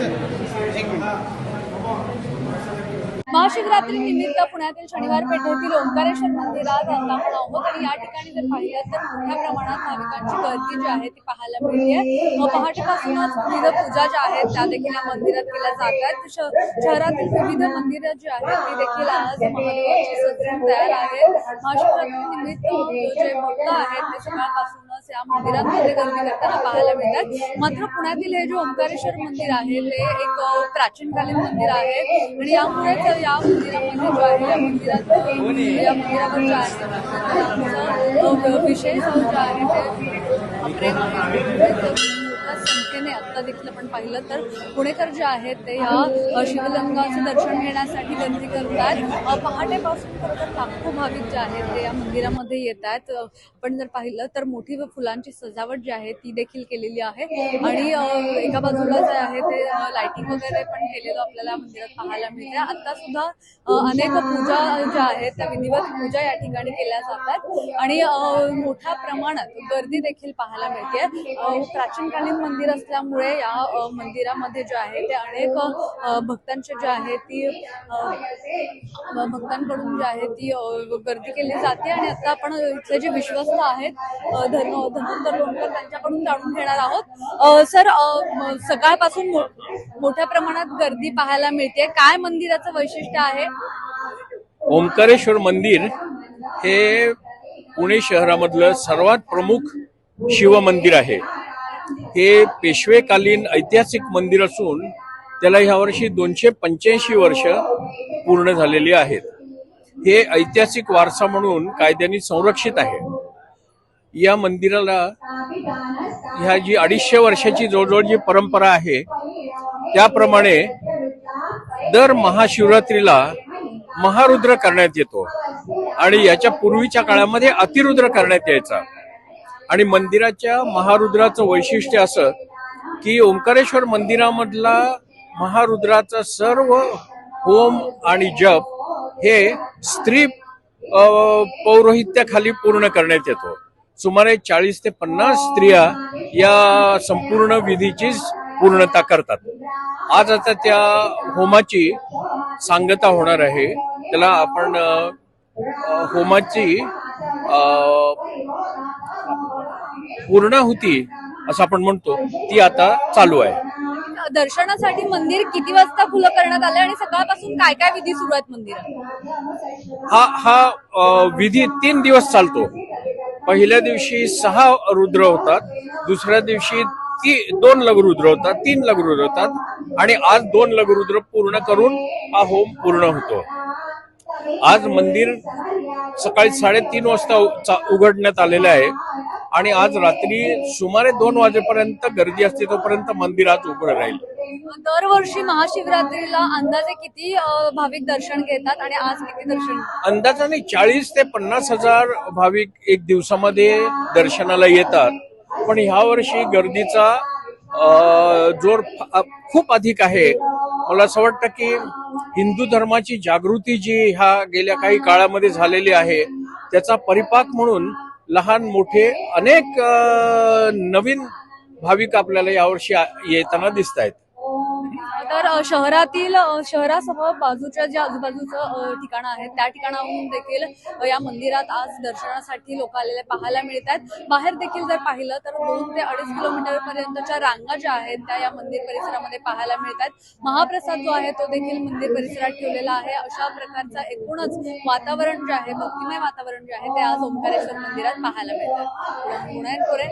Thank you. Mahashivratri निमित्त पुण्यातील शनिवार पेठेतील ओंकारेश्वर मंदिरात आता आपण आहोत आणि या ठिकाणी जर पाहिलं तर मोठ्या प्रमाणात भाविकांची गर्दी जी आहे ती पाहायला मिळते. पहाटेपासूनच विविध पूजा ज्या आहेत त्या देखील या मंदिरात केल्या जात आहेत शहरातील विविध मंदिरं जी आहेत ती देखील आज महादेवाची तयार आहेत. महाशिवरात्री निमित्त जे भक्त आहेत ते सकाळपासूनच या मंदिरांमध्ये गर्दी करताना पाहायला मिळतात. मात्र पुण्यातील हे जे ओंकारेश्वर मंदिर आहे ते एक प्राचीन प्राचीनकालीन मंदिर आहे. आणि यामुळे या मंदिरामध्ये जो आहे या मंदिरात या मंदिरावर जो आहे आमचं, अ, विशेष जे आहे ते अप्रेम आत्ता आता देखील आपण पाहिलं तर पुणेकर जे आहेत ते या शिवलिंगाचं दर्शन घेण्यासाठी गर्दी करतात. पहाटेपासून खरं तर लाखो भाविक जे आहेत ते या मंदिरामध्ये येत आहेत. आपण जर पाहिलं तर मोठी व फुलांची सजावट जी आहे ती देखील केलेली आहे. आणि एका बाजूला जे आहे ते लायटिंग वगैरे पण केलेलं आपल्याला मंदिरात पाहायला मिळते आता सुद्धा अनेक पूजा ज्या आहेत त्या विधिवत पूजा या ठिकाणी केल्या जातात. आणि मोठ्या प्रमाणात गर्दी देखील पाहायला मिळते. प्राचीनकालीन मंदिर असल्यामुळे या मंदिरामध्ये जे आहे ते अनेक भक्तांचे जे आहे ती भक्तांकडून जी आहे ती गर्दी केली जाते आणि आता आपण इथले जे विश्वस्त आहेत धन धनंतर लोणकर त्यांच्याकडून जाणून घेणार आहोत. सर सकाळपासून मोठ्या प्रमाणात गर्दी पाहायला मिळते. काय मंदिराचं वैशिष्ट्य आहे? ओंकारेश्वर मंदिर हे पुणे शहरामधलं सर्वात प्रमुख शिव मंदिर आहे. हे पेशवेकालीन ऐतिहासिक मंदिर असून त्याला ह्यावर्षी दोनशे पंच्याऐंशी वर्ष पूर्ण झालेली आहेत. हे ऐतिहासिक वारसा म्हणून कायद्याने संरक्षित आहे. या मंदिराला ह्या जी अडीचशे वर्षाची जवळजवळ जी परंपरा आहे त्याप्रमाणे दर महाशिवरात्रीला महारुद्र करण्यात येतो आणि याच्या पूर्वीच्या काळामध्ये अतिरुद्र करण्यात यायचा. आणि मंदिराच्या महारुद्राचं वैशिष्ट्य असं की ओंकारेश्वर मंदिरामधला महारुद्राचा सर्व होम आणि जप हे स्त्री पौरोहित्याखाली पूर्ण करण्यात येतो. सुमारे चाळीस ते पन्नास स्त्रिया या संपूर्ण विधीची पूर्णता करतात. आज आता त्या होमाची सांगता होणार आहे. त्याला आपण होमाची पूर्णाहुती असं आपण म्हणतो. ती आता चालू आहे. दर्शनासाठी मंदिर किती वाजता खुलं करण्यात आलंय आणि सकाळपासून काय काय विधी सुरू आहेत मंदिरात? हा हा विधी तीन दिवस चालतो. पहिल्या दिवशी सहा रुद्र होतात दुसऱ्या दिवशी ती दोन लघुरुद्र होतात तीन लघुरुद्र होतात आणि आज दोन लघुरुद्र पूर्ण करून हा होम पूर्ण होतो. आज मंदिर सकाळी साडेतीन वाजता उघडण्यात आलेलं आहे. आणि आज रात्री सुमारे दोन वाजेपर्यंत गर्दी असते तोपर्यंत मंदिर आज उघडं राहील. दरवर्षी महाशिवरात्रीला अंदाजे किती भाविक दर्शन घेतात आणि आज किती दर्शन अंदाजाने चाळीस ते पन्नास हजार भाविक एक दिवसामध्ये दर्शनाला येतात. पण ह्या वर्षी गर्दीचा जोर खूप अधिक आहे. मला असं वाटतं की हिंदू धर्माची जागृती जी ह्या गेल्या काही काळामध्ये झालेली आहे त्याचा परिपाक म्हणून लहान मोठे अनेक अ, नवीन भाविक आपल्याला यावर्षी येताना दिसत आहेत तर शहरातील शहरासमोर शहरासह बाजूच्या ज्या आजूबाजूचं ठिकाण ठिकाणं आहेत त्या ठिकाणाहून देखील या मंदिरात आज दर्शनासाठी लोक आलेले पाहायला मिळतात बाहेर देखील जर पाहिलं तर दोन ते अडीच किलोमीटर पर्यंतच्या रांगा ज्या आहेत त्या या मंदिर परिसरामध्ये पाहायला मिळतात महाप्रसाद जो आहे तो देखील मंदिर परिसरात ठेवलेला आहे. अशा प्रकारचा एकूणच वातावरण जे आहे भक्तिमय वातावरण जे आहे ते आज ओंकारेश्वर मंदिरात पाहायला मिळतात पुण्यात पुरे